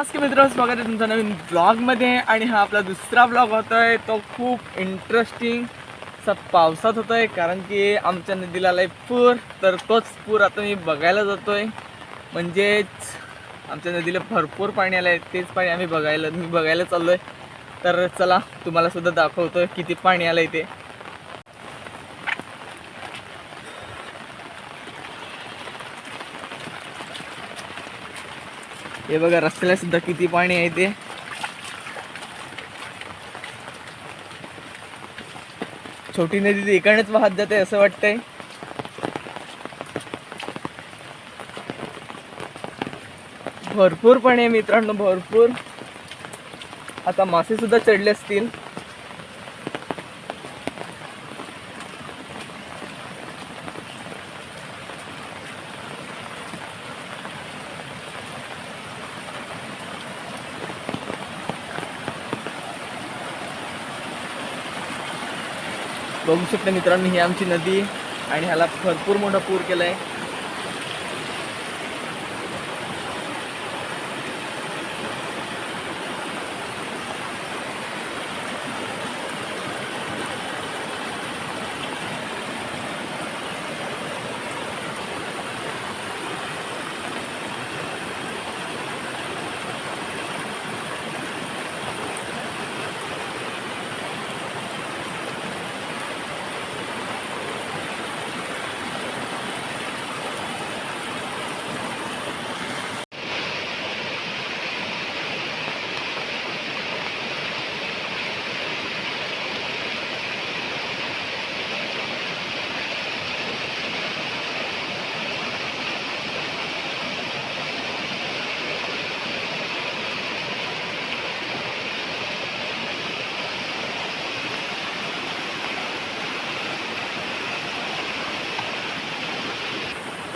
नमस्कार मित्र स्वागत आहे तुमचा नवीन ब्लॉगमध्ये आणि हा आपला दुसरा ब्लॉग होतो आहे तो खूप इंटरेस्टिंग असा पावसात होतो आहे कारण की आमच्या नदीला आला पूर तर तोच पूर आता मी बघायला जातो आहे म्हणजेच आमच्या नदीला भरपूर पाणी आलं आहे तेच पाणी आम्ही बघायला मी बघायला चाललो आहे तर चला तुम्हाला सुद्धा दाखवतो आहे किती पाणी आलं आहे ते. हे बघा रस्त्याला सुद्धा किती पाणी आहे ते छोटी नदी ती इकडनंच वाहत जाते असं वाटतंय. भरपूर पाणी आहे मित्रांनो भरपूर. आता मासे सुद्धा चढले असतील. बघू शकता मित्रांनो ही आमची नदी आणि ह्याला भरपूर मोठा पूर केलाय.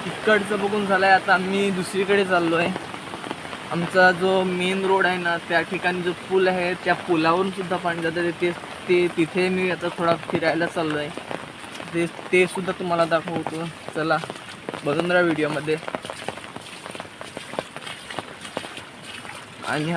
इकडचं बघून झालं आहे आता आम्ही दुसरीकडे चाललो आहे आमचा जो मेन रोड आहे ना त्या ठिकाणी जो पूल आहे त्या पुलावरून सुद्धा पाणी जातं. ते ते तिथे मी आता थोडा फिरायला चाललो आहे ते ते सुद्धा तुम्हाला दाखवतो. चला बघून राहा व्हिडिओमध्ये आणि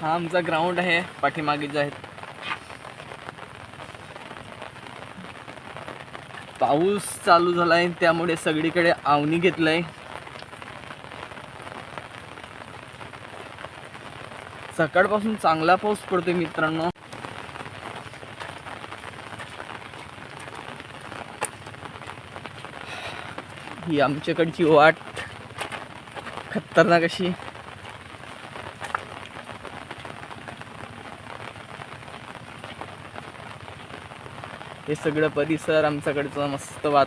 हा आमचा ग्राउंड आहे पाठीमागे जे आहेत. पाऊस चालू झालाय त्यामुळे सगळीकडे आवनी घेतलंय. सकाळपासून चांगला पाऊस पडतोय मित्रांनो. ही आमच्याकडची वाट. खतरनाक अशी. हे सगळं परिसर आमच्याकडचं मस्त वात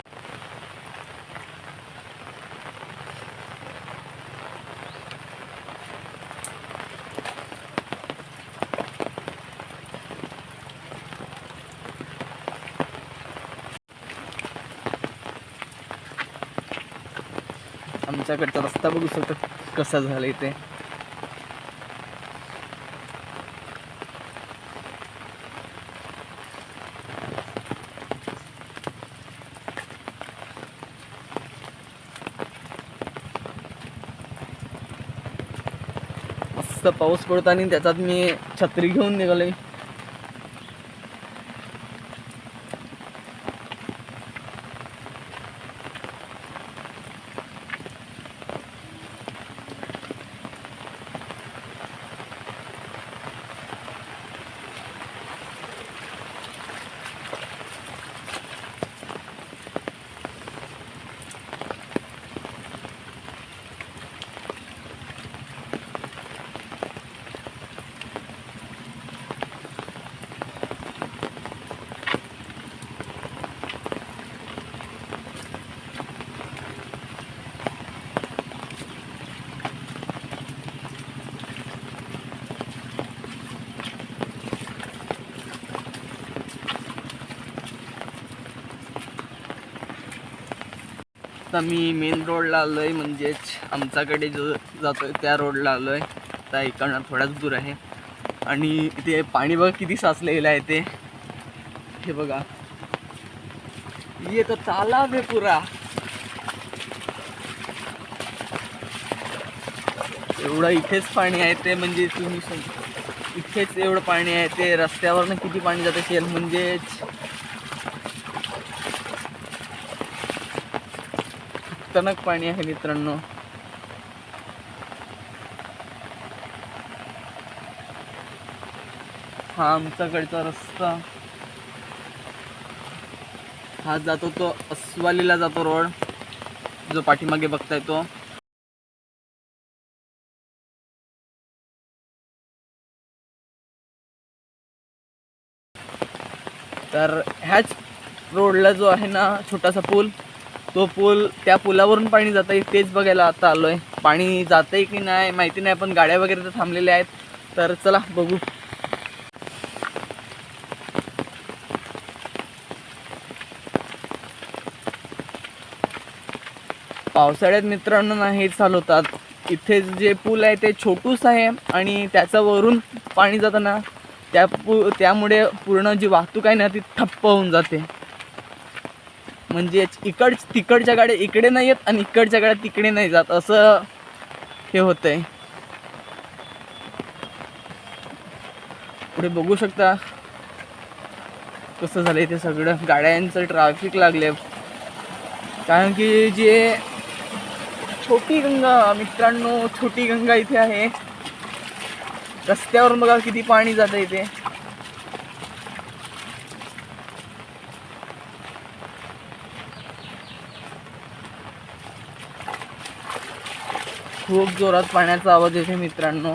आमच्याकडचा रस्ता बघू शकतो कसा झाला ते मस्त पाऊस पडतो आणि त्याच्यात मी छत्री घेऊन निघालोय. आता मी मेन रोडला आलो आहे म्हणजेच आमच्याकडे जो जातो आहे त्या रोडला आलो आहे त्या इकडनं थोडाच दूर आहे. आणि इथे पाणी बघा किती साचलेलं आहे ते. हे बघा. ये तर चाला आहे पुरा. एवढं इथेच पाणी आहे ते म्हणजे तुम्ही इथेच एवढं पाणी आहे ते रस्त्यावरनं किती पाणी जात असेल म्हणजेच खतरनाक पाणी आहे मित्रांनो. हा आमच्याकडचा रस्ता. हा जातो तो अस्वालीला जातो रोड. जो पाठीमागे बघताय तो. तर ह्याच रोडला जो आहे ना छोटासा पूल तो पूल त्या पुलावरून पाणी जात आहे तेच बघायला आता आलो आहे पाणी जातंय की नाही माहिती नाही पण गाड्या वगैरे तर थांबलेल्या आहेत. तर चला बघू. पावसाळ्यात मित्रांनो ना हे चालवतात इथे जे पूल आहे ते छोटूस आहे आणि त्याच्यावरून पाणी जाताना त्या पू त्यामुळे पूर्ण जी वाहतूक आहे ना ती ठप्प होऊन जाते. म्हणजे इकड तिकडच्या गाड्या इकडे नाही येत आणि इकडच्या गाड्या तिकडे नाही जात. असं हे होतंय. पुढे बघू शकता कसं झालंय ते सगळं. गाड्यांचं ट्रॅफिक लागले कारण की जे छोटी गंगा मित्रांनो छोटी गंगा इथे आहे. रस्त्यावरून बघा किती पाणी जातं इथे. खूप जोरात पाण्याचा आवाज येते मित्रांनो.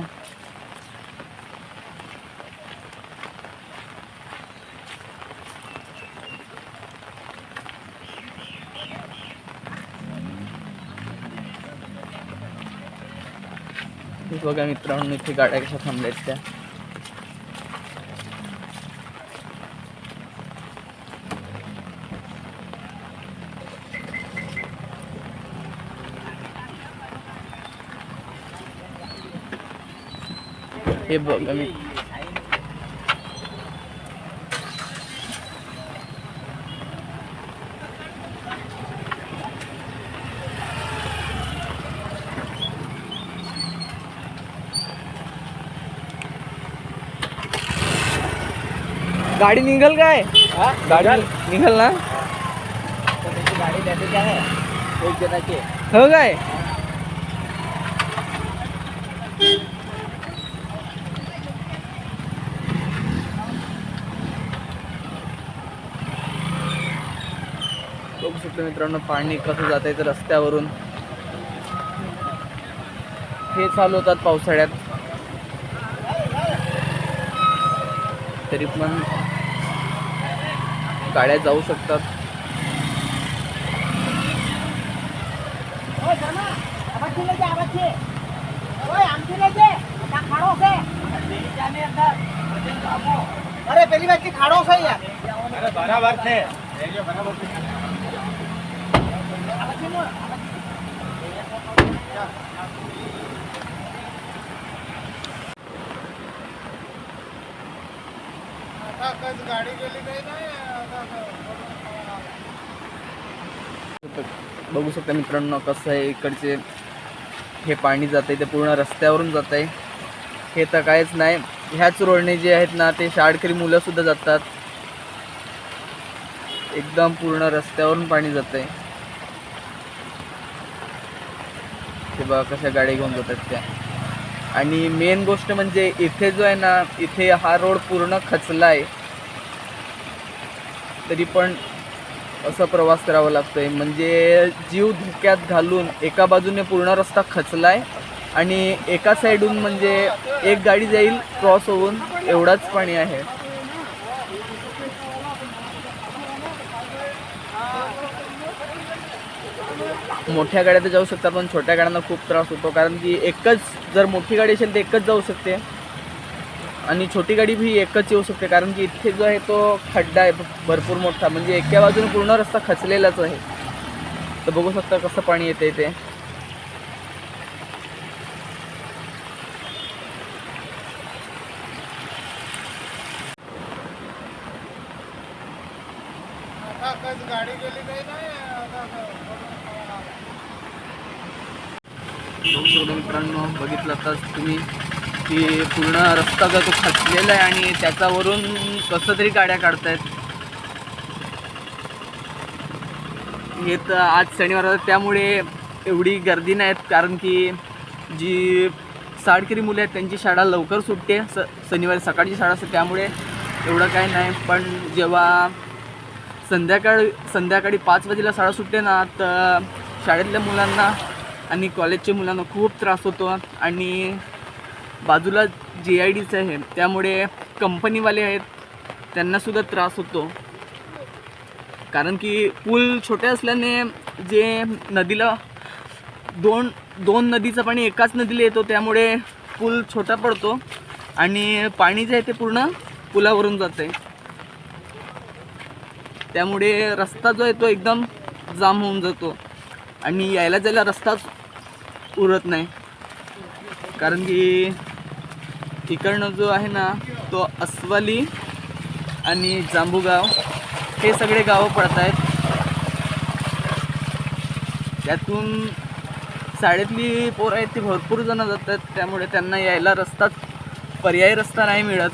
बघा मित्रांनो इथे गाड्या कशा थांबल्यात त्या. हे बघा मी गाडी निघल काय गाडी निघल ना गाडी द्यायची आहे एक जणाची हो काय बघू शकतो मित्रांनो पाणी कसं जात आहे रस्त्यावरून. हे चालू होतात पावसाळ्यात. तरी पण गाड्या जाऊ शकतात. अरे पहिली बार की खाड़ो सही अरे बराबर थे. बराबर गाडी गेली बघू शकता मित्रांनो कसं आहे इकडचे हे पाणी जात आहे ते पूर्ण रस्त्यावरून जात आहे हे तर काहीच नाही. ह्याच रोडने जे आहेत ना ते शाळकरी मुलं सुद्धा जातात. एकदम पूर्ण रस्त्यावरून पाणी जात आहे ते बघा कशा गाड्या घेऊन जातात त्या. आणि मेन गोष्ट म्हणजे इथे जो आहे ना इथे हा रोड पूर्ण खचला आहे. तरी पण असा प्रवास करावा लागतोय. म्हणजे जीव धोक्यात घालून एका बाजूने पूर्ण रस्ता खचला आहे आणि एका साईडून म्हणजे एक गाडी जाईल क्रॉस होऊन एवढाच पाणी आहे. मोठ्या गाड्या तर जाऊ शकतात पण छोट्या गाड्यांना खूप त्रास होतो. कारण की एकच जर मोठी गाडी असेल तर एकच जाऊ शकते. आणि छोटी गाडी भी एकच येऊ शकते. कारण की इथे जो आहे तो खड्डा आहे भरपूर मोठा. म्हणजे एका बाजूने पूर्ण रस्ता खचलेलाच आहे. तर बघू शकता कसं पाणी येतं इथे. गाडी गेली काही नाही. बघू मित्रांनो बघितलं तर तुम्ही की पूर्ण रस्ता का तो खचलेला आहे आणि त्याच्यावरून कसं तरी गाड्या काढतायत. हे तर आज शनिवार त्यामुळे एवढी गर्दी नाहीत कारण की जी साडकरी मुले आहेत त्यांची शाळा लवकर सुटते स शनिवारी सकाळची शाळा असते त्यामुळे एवढं काही नाही. पण जेव्हा संध्याकाळ संध्याकाळी पाच वाजेला शाळा सुटते ना तर शाळेतल्या मुलांना आणि कॉलेजच्या मुलांना खूप त्रास होतो आणि बाजूला जे आय डीचं आहे त्यामुळे कंपनीवाले आहेत त्यांनासुद्धा त्रास होतो. कारण की पूल छोटे असल्याने जे नदीला दोन दोन नदीचं पाणी एकाच नदीला येतो त्यामुळे पूल छोटा पडतो आणि पाणी जे आहे ते पूर्ण पुलावरून जातं. आहे त्यामुळे रस्ता जो आहे तो एकदम जाम होऊन जातो. आणि यायला जायला रस्ताच उरत नाही. कारण की इकडनं जो आहे ना तो अस्वाली आणि जांबूगाव हे सगळे गावं पडत आहेत. त्यातून शाळेतली पोरं आहेत ती भरपूर जणं जातात त्यामुळे त्यांना यायला रस्ताच पर्यायी रस्ता नाही मिळत.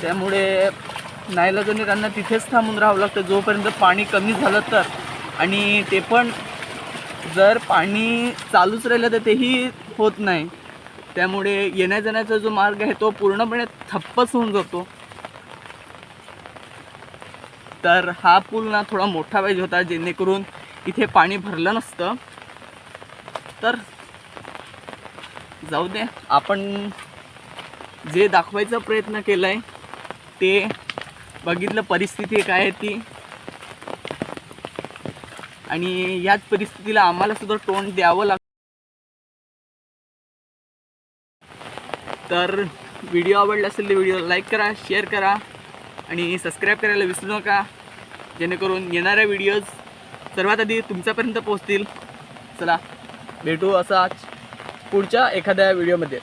त्यामुळे नाईलाजाने त्यांना तिथेच थांबून राहावं लागतं. जोपर्यंत पाणी कमी झालं तर. आणि ते पण जर पाणी चालूच राहिलं तर तेही होत नाही. त्यामुळे येण्या जाण्याचा जो मार्ग आहे तो पूर्णपणे थप्पच होऊन जातो. तर हा पूल ना थोडा मोठा पाहिजे होता जेणेकरून इथे पाणी भरलं नसतं. तर जाऊ दे आपण जे दाखवायचा प्रयत्न केला आहे ते बघितलं परिस्थिती काय आहे ती. आणि याच परिस्थितीला आम्हाला सुद्धा तोंड द्यावं लागतं तर व्हिडिओ आवडला असेल तर व्हिडिओ लाईक करा शेअर करा आणि सबस्क्राईब करायला विसरू नका. जेणेकरून येणाऱ्या व्हिडिओज सर्वात आधी तुमच्यापर्यंत पोहोचतील. चला भेटू असाच पुढच्या एखाद्या व्हिडिओमध्ये.